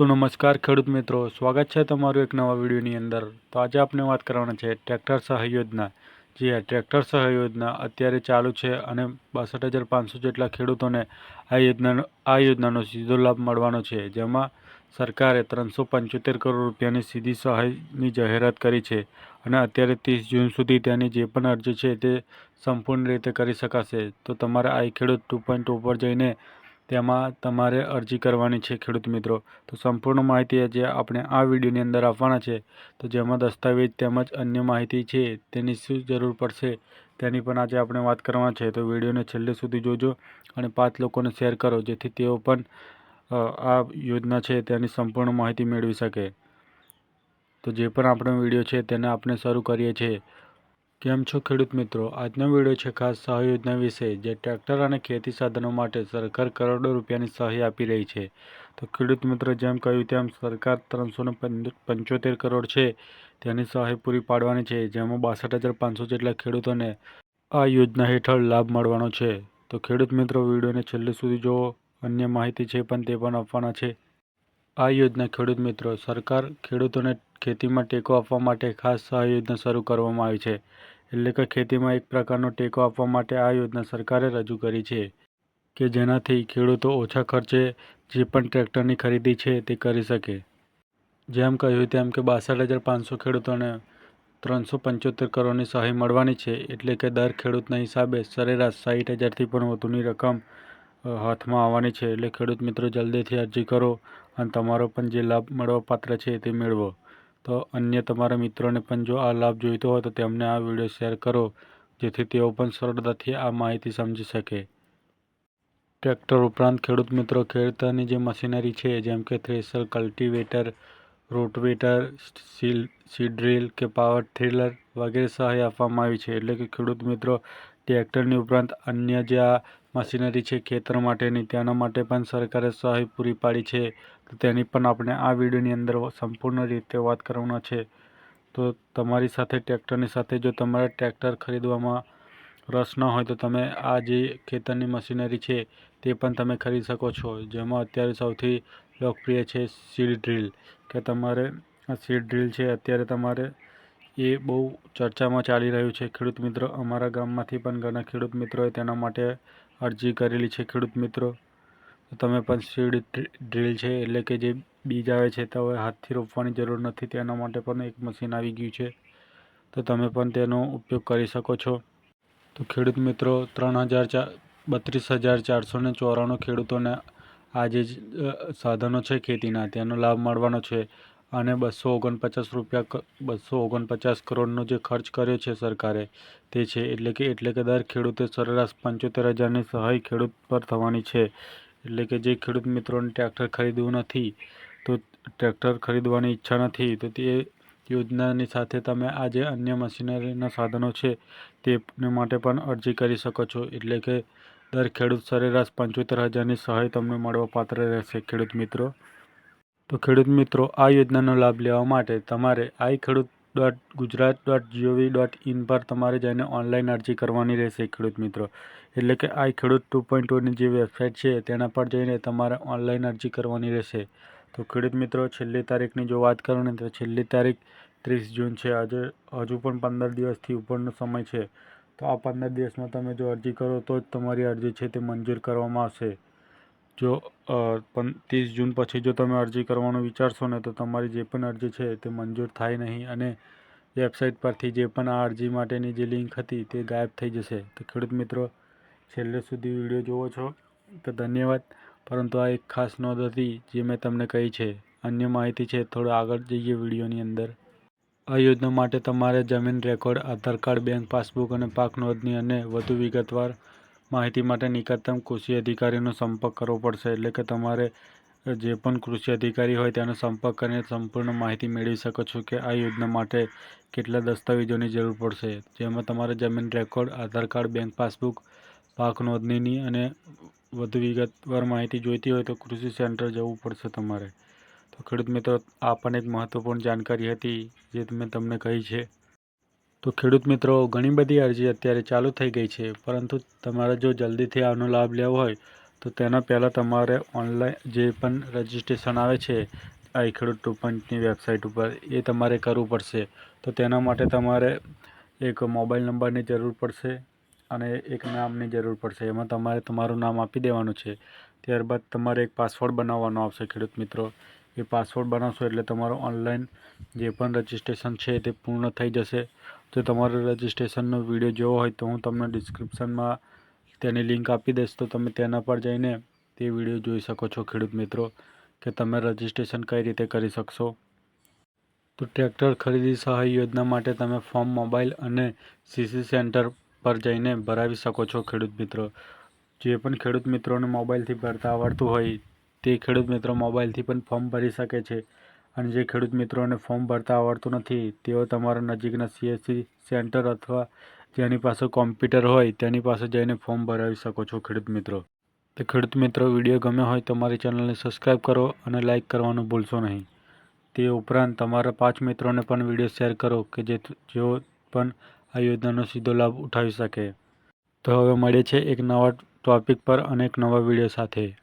તો નમસ્કાર ખેડૂત મિત્રો. સ્વાગત છે તમારું એક નવા વિડીયોની અંદર. તો આજે આપણે વાત કરવાના છે ટ્રેક્ટર સહાય યોજના. જી હા ટ્રેક્ટર સહાય યોજના અત્યારે ચાલુ છે અને બાસઠ હજાર પાંચસો જેટલા ખેડૂતોને આ યોજનાનો આ યોજનાનો સીધો લાભ મળવાનો છે. જેમાં સરકારે ત્રણસો પંચોતેર કરોડ રૂપિયાની સીધી સહાયની જાહેરાત કરી છે અને અત્યારે ત્રીસ જૂન સુધી તેની જે પણ અરજી છે તે સંપૂર્ણ રીતે કરી શકાશે. તો તમારે આ ખેડૂત ટુ પોઈન્ટ ઉપર જઈને તેમાં તમારે અરજી કરવાની છે, ખેડૂત મિત્રો. તો સંપૂર્ણ માહિતી જે આપણે આ વિડીયોની અંદર આપવાના છે. તો જેમાં દસ્તાવેજ તેમજ અન્ય માહિતી છે, તેની શું જરૂર પડશે, તેની પણ આજે આપણે વાત કરવાના છે. તો વિડીયોને છેલ્લે સુધી જોજો અને પાંચ લોકોને શેર કરો, જેથી તેઓ પણ આ યોજના છે તેની સંપૂર્ણ માહિતી મેળવી શકે. તો જે પણ આપણો વીડિયો છે, તેને આપણે શરૂ કરીએ છીએ. કેમ છો ખેડૂત મિત્રો? આજનો વીડિયો છે ખાસ સહાય યોજના વિશે, જે ટ્રેક્ટર અને ખેતી સાધનો માટે સરકાર કરોડો રૂપિયાની સહાય આપી રહી છે. તો ખેડૂત મિત્રો જેમ કહ્યું તેમ સરકાર ત્રણસો પંચોતેર કરોડ છે તેની સહાય પૂરી પાડવાની છે, જેમાં બાસઠ હજાર પાંચસો જેટલા ખેડૂતોને આ યોજના હેઠળ લાભ મળવાનો છે. તો ખેડૂત મિત્રો, વિડીયોને છેલ્લે સુધી જુઓ. અન્ય માહિતી છે પણ તે પણ આપવાના છે. આ યોજના ખેડૂત મિત્રો, સરકાર ખેડૂતોને ખેતીમાં ટેકો આપવા માટે ખાસ સહાય યોજના શરૂ કરવામાં આવી છે. એટલે કે ખેતીમાં એક પ્રકારનો ટેકો આપવા માટે આ યોજના સરકારે રજૂ કરી છે કે જેનાથી ખેડૂતો ઓછા ખર્ચે જે પણ ટ્રેક્ટરની ખરીદી છે તે કરી શકે. જેમ કહ્યું તેમ કે બાસઠ હજાર પાંચસો ખેડૂતોને ત્રણસો પંચોતેર કરોડની સહાય મળવાની છે, એટલે કે દર ખેડૂતના હિસાબે સરેરાશ સાઠ હજારથી પણ વધુની રકમ હાથમાં આવવાની છે. એટલે ખેડૂત મિત્રો, જલ્દીથી અરજી કરો. અને તમારો પણ જે લાભ મળવા પાત્ર છે તે મેળવો. તો અન્ય તમારા મિત્રોને પણ જો આ લાભ જોઈતો હોય તો તેમને આ વીડિયો શેર કરો, જેથી તેઓ પણ સરળતાથી આ માહિતી સમજી શકે. ટ્રેક્ટર ઉપરાંત ખેડૂત મિત્રો, ખેડૂતની જે મશીનરી છે, જેમ કે થ્રેસર, કલ્ટિવેટર, રોટવેટર, સીલ સીડ્રીલ કે પાવર થ્રિલર વગેરે સહાય આપવામાં આવી છે. એટલે કે ખેડૂત મિત્રો, ટ્રેક્ટરની ઉપરાંત અન્ય જે આ મશીનરી છે ખેતર માટેની, તેના માટે પણ સરકારે સહાય પૂરી પાડી છે. તો તેની પણ આપણે આ વિડીયોની અંદર સંપૂર્ણ રીતે વાત કરવાના છે. તો તમારી સાથે, ટ્રેક્ટરની સાથે જો તમારે ટ્રેક્ટર ખરીદવામાં રસ ન હોય તો તમે આ જે ખેતરની મશીનરી છે તે પણ તમે ખરીદી શકો છો. જેમાં અત્યારે સૌથી લોકપ્રિય છે સીડ ડ્રીલ. કે તમારે આ સીડ ડ્રીલ છે અત્યારે તમારે એ બહુ ચર્ચામાં ચાલી રહ્યું છે. ખેડૂત મિત્રો, અમારા ગામમાંથી પણ ઘણા ખેડૂત મિત્રોએ તેના માટે અરજી કરેલી છે. ખેડૂત મિત્રો તમે પણ સીડ ડ્રીલ છે, એટલે કે જે બીજ આવે છે, તો હવે હાથથી રોપવાની જરૂર નથી, તેના માટે પણ એક મશીન આવી ગયું છે. તો તમે પણ તેનો ઉપયોગ કરી શકો છો. તો ખેડૂત મિત્રો, ત્રણ હજાર ચાર બત્રીસ હજાર ચારસો ને ચોરાણું ખેડૂતોને આ જે સાધનો છે ખેતીના, તેનો લાભ મળવાનો છે. અને બસો ઓગણપચાસ રૂપિયા બસો ઓગણપચાસ કરોડનો જે ખર્ચ કર્યો છે સરકારે, તે છે. એટલે કે એટલે કે દર ખેડૂતે સરેરાશ પંચોતેર હજારની સહાય ખેડૂત પર થવાની છે. એટલે કે જે ખેડૂત મિત્રોને ટ્રેક્ટર ખરીદવું નથી, તો ટ્રેક્ટર ખરીદવાની ઈચ્છા નથી, તો તે યોજનાની સાથે તમે આ જે અન્ય મશીનરીના સાધનો છે તેને માટે પણ અરજી કરી શકો છો. એટલે કે દર ખેડૂત સરેરાશ પંચોતેર હજારની સહાય તમને મળવા પાત્ર રહેશે, ખેડૂત મિત્રો. તો ખેડૂત મિત્રો, આ યોજનાનો લાભ લેવા માટે તમારે I Khedut dot Gujarat dot GOV dot in પર તમારે જઈને ઓનલાઈન અરજી કરવાની રહેશે ખેડૂત મિત્રો. એટલે કે આ ખેડૂત ટુ પોઈન્ટ ટુની જે વેબસાઇટ છે, તેના પર જઈને તમારે ઓનલાઈન અરજી કરવાની રહેશે. તો ખેડૂત મિત્રો, છેલ્લી તારીખની જો વાત કરું ને, તો છેલ્લી તારીખ ત્રીસ જૂન છે. આજે, હજુ પણ પંદર દિવસથી ઉપરનો સમય છે. તો આ પંદર દિવસમાં તમે જો અરજી કરો, તો જ તમારી અરજી છે તે મંજૂર કરવામાં આવશે. જો ત્રીસ જૂન પછી જો તમે અરજી કરવાનું વિચારશો ને, તો તમારી જે પણ અરજી છે તે મંજૂર થાય નહીં અને વેબસાઇટ પરથી જે પણ આ અરજી માટેની જે લિંક હતી તે ગાયબ થઈ જશે. તો ખેડૂત મિત્રો, છેલ્લે સુધી વીડિયો જુઓ છો, તો ધન્યવાદ. પરંતુ આ એક ખાસ નોંધ હતી જે મેં તમને કહી છે. અન્ય માહિતી છે, થોડો આગળ જઈએ વિડીયોની અંદર. આ યોજના માટે તમારે જમીન record, Aadhaar card, bank passbook અને પાક નોંધણી અને વધુ વિગતવાર માહિતી માટે નિકટતમ કૃષિ અધિકારીનો સંપર્ક કરવો પડશે. એટલે કે તમારે જે પણ કૃષિ અધિકારી હોય તેનો સંપર્ક કરીને સંપૂર્ણ માહિતી મેળવી શકો છો કે આ યોજના માટે કેટલા દસ્તાવેજોની જરૂર પડશે. જેમાં તમારે જમીન record, Aadhaar card, bank passbook, પાક નોંધણીની અને વધુ વિગતવાર માહિતી જોઈતી હોય તો કૃષિ સેન્ટર જવું પડશે તમારે. તો ખેડૂત મિત્રો, આ પણ એક મહત્ત્વપૂર્ણ જાણકારી હતી જે મેં તમને કહી છે. તો ખેડૂત મિત્રો, ઘણી બધી અરજી અત્યારે ચાલુ થઈ ગઈ છે, પરંતુ તમારે જો જલ્દીથી આનો લાભ લેવો હોય, તો તેના પહેલાં તમારે ઓનલાઈન જે પણ રજિસ્ટ્રેશન આવે છે, આઈ ખેડૂત ટુ પોઈન્ટની વેબસાઇટ ઉપર, એ તમારે કરવું પડશે. તો તેના માટે તમારે એક મોબાઈલ નંબરની જરૂર પડશે અને એક નામની જરૂર પડશે. એમાં તમારે તમારું નામ આપી દેવાનું છે. ત્યારબાદ તમારે એક પાસવર્ડ બનાવવાનો આવશે ખેડૂત મિત્રો. એ પાસવર્ડ બનાવશો એટલે તમારો ઓનલાઈન જે પણ રજિસ્ટ્રેશન છે તે પૂર્ણ થઈ જશે. જો તમારે રજિસ્ટ્રેશનનો વીડિયો જોવો હોય તો હું તમને ડિસ્ક્રિપ્શનમાં તેની લિંક આપી દઈશ. તો તમે તેના પર જઈને તે વીડિયો જોઈ શકો છો, ખેડૂત મિત્રો, કે તમે રજિસ્ટ્રેશન કઈ રીતે કરી શકશો. તો ટ્રેક્ટર ખરીદી સહાય યોજના માટે તમે ફોર્મ મોબાઈલ અને સીસી સેન્ટર પર જઈને ભરાવી શકો છો, ખેડૂત મિત્રો. જે પણ ખેડૂત મિત્રોને મોબાઈલથી ભરતા આવડતું હોય તે ખેડૂત મિત્રો મોબાઈલથી પણ ફોર્મ ભરી શકે છે. અને જે ખેડૂત મિત્રોને ફોર્મ ભરતા આવડતું નથી, તેઓ તમારા નજીકના સીએસસી સેન્ટર અથવા જેની પાસે કોમ્પ્યુટર હોય, તેની પાસે જઈને ફોર્મ ભરાવી શકો છો ખેડૂત મિત્રો. તો ખેડૂત મિત્રો, વીડિયો ગમ્યો હોય તો મારી ચેનલને સબસ્ક્રાઈબ કરો અને લાઇક કરવાનું ભૂલશો નહીં. તે ઉપરાંત તમારા પાંચ મિત્રોને પણ વીડિયો શેર કરો કે જે જેઓ પણ આ યોજનાનો સીધો લાભ ઉઠાવી શકે. તો હવે મળે છે એક નવા ટોપિક પર અને એક નવા વીડિયો સાથે.